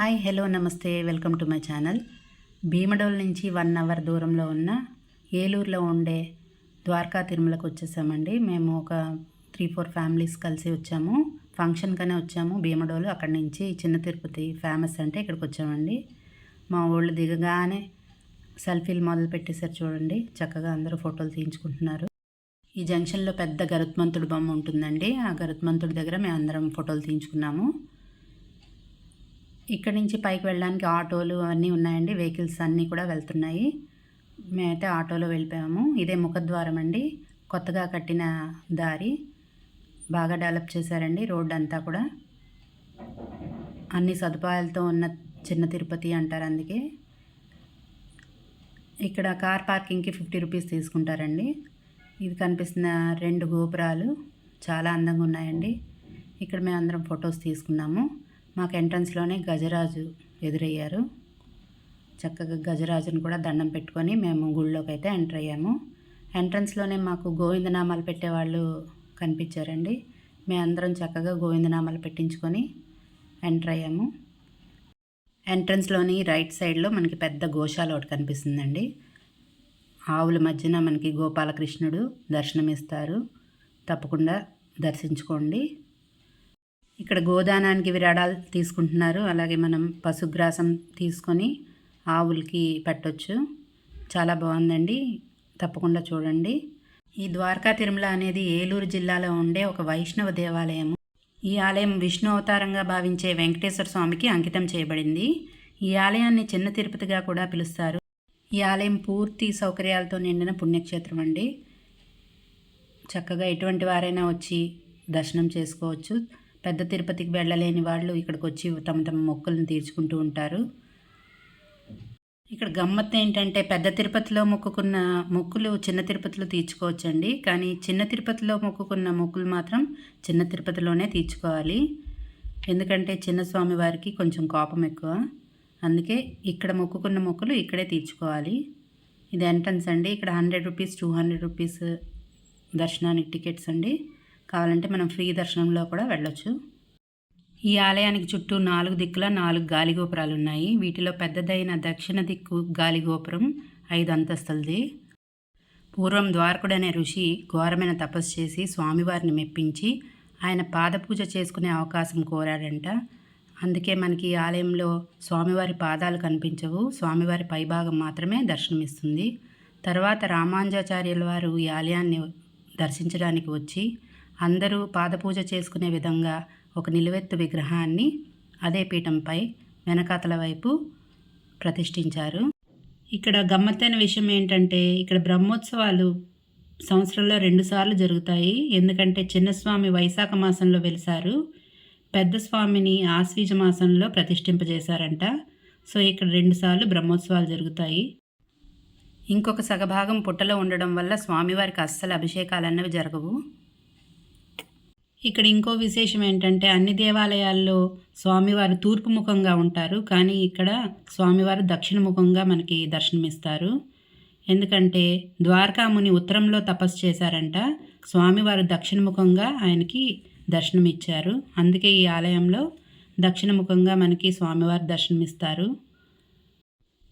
Hi hello నమస్తే welcome to my channel. Bhimadole నుంచి one hour దూరంలో ఉన్న ఏలూరులో ఉండే ద్వారకా తిరుమలకు వచ్చేసామండి. మేము ఒక త్రీ ఫోర్ ఫ్యామిలీస్ కలిసి వచ్చాము. ఫంక్షన్గానే వచ్చాము భీమడోలు. అక్కడి నుంచి చిన్న తిరుపతి ఫేమస్ అంటే ఇక్కడికి వచ్చామండి. మా వాళ్ళు దిగగానే సెల్ఫీలు మొదలు పెట్టేశారు చూడండి. చక్కగా అందరూ ఫోటోలు తీయించుకుంటున్నారు. ఈ జంక్షన్లో పెద్ద గరుత్మంతుడు బొమ్మ ఉంటుందండి. ఆ గరుత్మంతుడి దగ్గర మేము అందరం ఫోటోలు తీయించుకున్నాము. ఇక్కడ నుంచి పైకి వెళ్ళడానికి ఆటోలు అన్నీ ఉన్నాయండి. వెహికల్స్ అన్నీ కూడా వెళ్తున్నాయి. మేమైతే ఆటోలో వెళ్ళిపోయాము. ఇదే ముఖద్వారం అండి. కొత్తగా కట్టిన దారి. బాగా డెవలప్ చేశారండి రోడ్ అంతా కూడా. అన్ని సదుపాయాలతో ఉన్న చిన్న తిరుపతి అంటారు అందుకే. ఇక్కడ కార్ పార్కింగ్కి ఫిఫ్టీ రూపీస్ తీసుకుంటారండి. ఇది కనిపిస్తున్న రెండు గోపురాలు. చాలా అందంగా ఉన్నాయండి. ఇక్కడ మేము అందరం ఫొటోస్ తీసుకున్నాము. మాకు ఎంట్రన్స్లోనే గజరాజు ఎదురయ్యారు. చక్కగా గజరాజును కూడా దండం పెట్టుకొని మేము గుళ్ళోకి అయితే ఎంటర్ అయ్యాము. ఎంట్రన్స్లోనే మాకు గోవిందనామాలు పెట్టేవాళ్ళు కనిపించారండి. మేము అందరం చక్కగా గోవిందనామాలు పెట్టించుకొని ఎంటర్ అయ్యాము. ఎంట్రన్స్లోని రైట్ సైడ్లో మనకి పెద్ద గోశాల ఒకటి కనిపిస్తుందండి. ఆవుల మధ్యన మనకి గోపాలకృష్ణుడు దర్శనమిస్తారు. తప్పకుండా దర్శించుకోండి. ఇక్కడ గోదానానికి విరాళాలు తీసుకుంటున్నారు. అలాగే మనం పశుగ్రాసం తీసుకొని ఆవులకి పెట్టొచ్చు. చాలా బాగుందండి. తప్పకుండా చూడండి. ఈ ద్వారకా తిరుమల అనేది ఏలూరు జిల్లాలో ఉండే ఒక వైష్ణవ దేవాలయము. ఈ ఆలయం విష్ణు అవతారంగా భావించే వెంకటేశ్వర స్వామికి అంకితం చేయబడింది. ఈ ఆలయాన్ని చిన్న తిరుపతిగా కూడా పిలుస్తారు. ఈ ఆలయం పూర్తి సౌకర్యాలతో నిండిన పుణ్యక్షేత్రం అండి. చక్కగా ఎటువంటి వారైనా వచ్చి దర్శనం చేసుకోవచ్చు. పెద్ద తిరుపతికి వెళ్ళలేని వాళ్ళు ఇక్కడికి వచ్చి తమ తమ మొక్కులను తీర్చుకుంటూ ఉంటారు. ఇక్కడ గమ్మత్తు ఏంటంటే పెద్ద తిరుపతిలో మొక్కుకున్న మొక్కులు చిన్న తిరుపతిలో తీర్చుకోవచ్చండి. కానీ చిన్న తిరుపతిలో మొక్కుకున్న మొక్కులు మాత్రం చిన్న తిరుపతిలోనే తీర్చుకోవాలి. ఎందుకంటే చిన్న స్వామి వారికి కొంచెం కోపం ఎక్కువ. అందుకే ఇక్కడ మొక్కుకున్న మొక్కులు ఇక్కడే తీర్చుకోవాలి. ఇది ఎంట్రన్స్ అండి. ఇక్కడ hundred rupees two hundred rupees దర్శనానికి టికెట్స్ అండి. కావాలంటే మనం ఫ్రీ దర్శనంలో కూడా వెళ్ళొచ్చు. ఈ ఆలయానికి చుట్టూ నాలుగు దిక్కుల నాలుగు గాలిగోపురాలు ఉన్నాయి. వీటిలో పెద్దదైన దక్షిణ దిక్కు గాలిగోపురం ఐదు అంతస్తులది. పూర్వం ద్వారకుడనే ఋషి ఘోరమైన తపస్సు చేసి స్వామివారిని మెప్పించి ఆయన పాదపూజ చేసుకునే అవకాశం కోరాడంట. అందుకే మనకి ఈ ఆలయంలో స్వామివారి పాదాలు కనిపించవు. స్వామివారి పైభాగం మాత్రమే దర్శనమిస్తుంది. తర్వాత రామానుజాచార్యుల వారు ఈ ఆలయాన్ని దర్శించడానికి వచ్చి అందరూ పాదపూజ చేసుకునే విధంగా ఒక నిలువెత్తు విగ్రహాన్ని అదే పీఠంపై వెనకాతల వైపు ప్రతిష్ఠించారు. ఇక్కడ గమ్మత్తైన విషయం ఏంటంటే ఇక్కడ బ్రహ్మోత్సవాలు సంవత్సరంలో రెండుసార్లు జరుగుతాయి. ఎందుకంటే చిన్నస్వామి వైశాఖ మాసంలో వెలిసారు. పెద్ద స్వామిని ఆశ్వీజ మాసంలో ప్రతిష్ఠింపజేశారంట. సో ఇక్కడ రెండుసార్లు బ్రహ్మోత్సవాలు జరుగుతాయి. ఇంకొక సగభాగం పుట్టలో ఉండడం వల్ల స్వామివారికి అస్సలు అభిషేకాలు అన్నవి జరగవు. ఇక్కడ ఇంకో విశేషం ఏంటంటే అన్ని దేవాలయాల్లో స్వామివారు తూర్పు ముఖంగా ఉంటారు కానీ ఇక్కడ స్వామివారు దక్షిణ ముఖంగా మనకి దర్శనమిస్తారు. ఎందుకంటే ద్వారకాముని ఉత్తరంలో తపస్సు చేశారంట స్వామివారు దక్షిణముఖంగా ఆయనకి దర్శనమిచ్చారు. అందుకే ఈ ఆలయంలో దక్షిణముఖంగా మనకి స్వామివారు దర్శనమిస్తారు.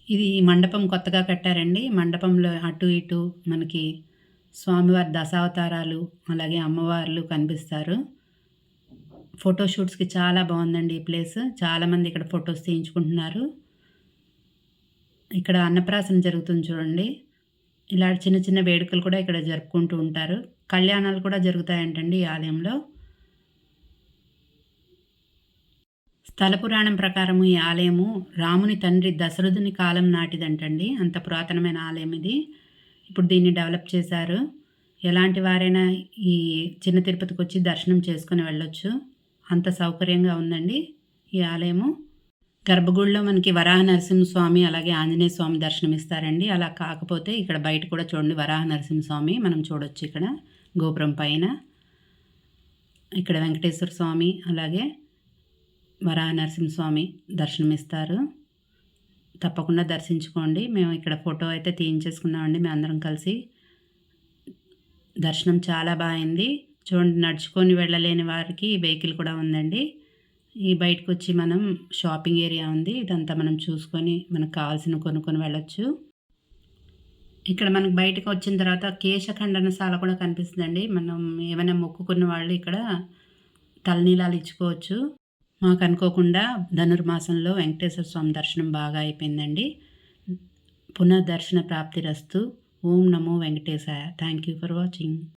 ఇది మండపం కొత్తగా కట్టారండి. మండపంలో అటు ఇటు మనకి స్వామివారి దశావతారాలు అలాగే అమ్మవార్లు కనిపిస్తారు. ఫోటోషూట్స్కి చాలా బాగుందండి ఈ ప్లేస్. చాలామంది ఇక్కడ ఫొటోస్ తీయించుకుంటున్నారు. ఇక్కడ అన్నప్రాసన జరుగుతుంది చూడండి. ఇలాంటి చిన్న చిన్న వేడుకలు కూడా ఇక్కడ జరుపుకుంటూ ఉంటారు. కళ్యాణాలు కూడా జరుగుతాయంటండి ఈ ఆలయంలో. స్థల పురాణం ప్రకారం ఈ ఆలయము రాముని తండ్రి దశరథుని కాలం నాటిదంటండి. అంత పురాతనమైన ఆలయం ఇది. ఇప్పుడు దీన్ని డెవలప్ చేశారు. ఎలాంటి వారైనా ఈ చిన్న తిరుపతికి వచ్చి దర్శనం చేసుకుని వెళ్ళొచ్చు. అంత సౌకర్యంగా ఉందండి ఈ ఆలయము. గర్భగుడిలో మనకి వరాహ నరసింహస్వామి అలాగే ఆంజనేయ స్వామి దర్శనం ఇస్తారండి అలా కాకపోతే ఇక్కడ బయట కూడా చూడండి వరాహ నరసింహస్వామి మనం చూడొచ్చు ఇక్కడ గోపురం పైన. ఇక్కడ వెంకటేశ్వర స్వామి అలాగే వరాహ నరసింహస్వామి దర్శనమిస్తారు. తప్పకుండా దర్శించుకోండి. మేము ఇక్కడ ఫోటో అయితే తీయించేసుకున్నామండి. మేము అందరం కలిసి. దర్శనం చాలా బాగుంది చూడండి నడుచుకొని వెళ్ళలేని వారికి వెహికల్ కూడా ఉందండి. ఈ బయటకు వచ్చి మనం షాపింగ్ ఏరియా ఉంది. ఇదంతా మనం చూసుకొని మనకు కావాల్సిన కొనుక్కొని వెళ్ళొచ్చు. ఇక్కడ మనకు బయటకు వచ్చిన తర్వాత కేశఖండనశాల కూడా కనిపిస్తుందండి. మనం ఏమైనా మొక్కుకున్న వాళ్ళు ఇక్కడ తలనీలాలు ఇచ్చుకోవచ్చు. మాకు అనుకోకుండా ధనుర్మాసంలో వెంకటేశ్వర స్వామి దర్శనం బాగా అయిపోయిందండి. పునర్దర్శన ప్రాప్తిరస్తు ఓం నమో వెంకటేశాయ. Thank you for watching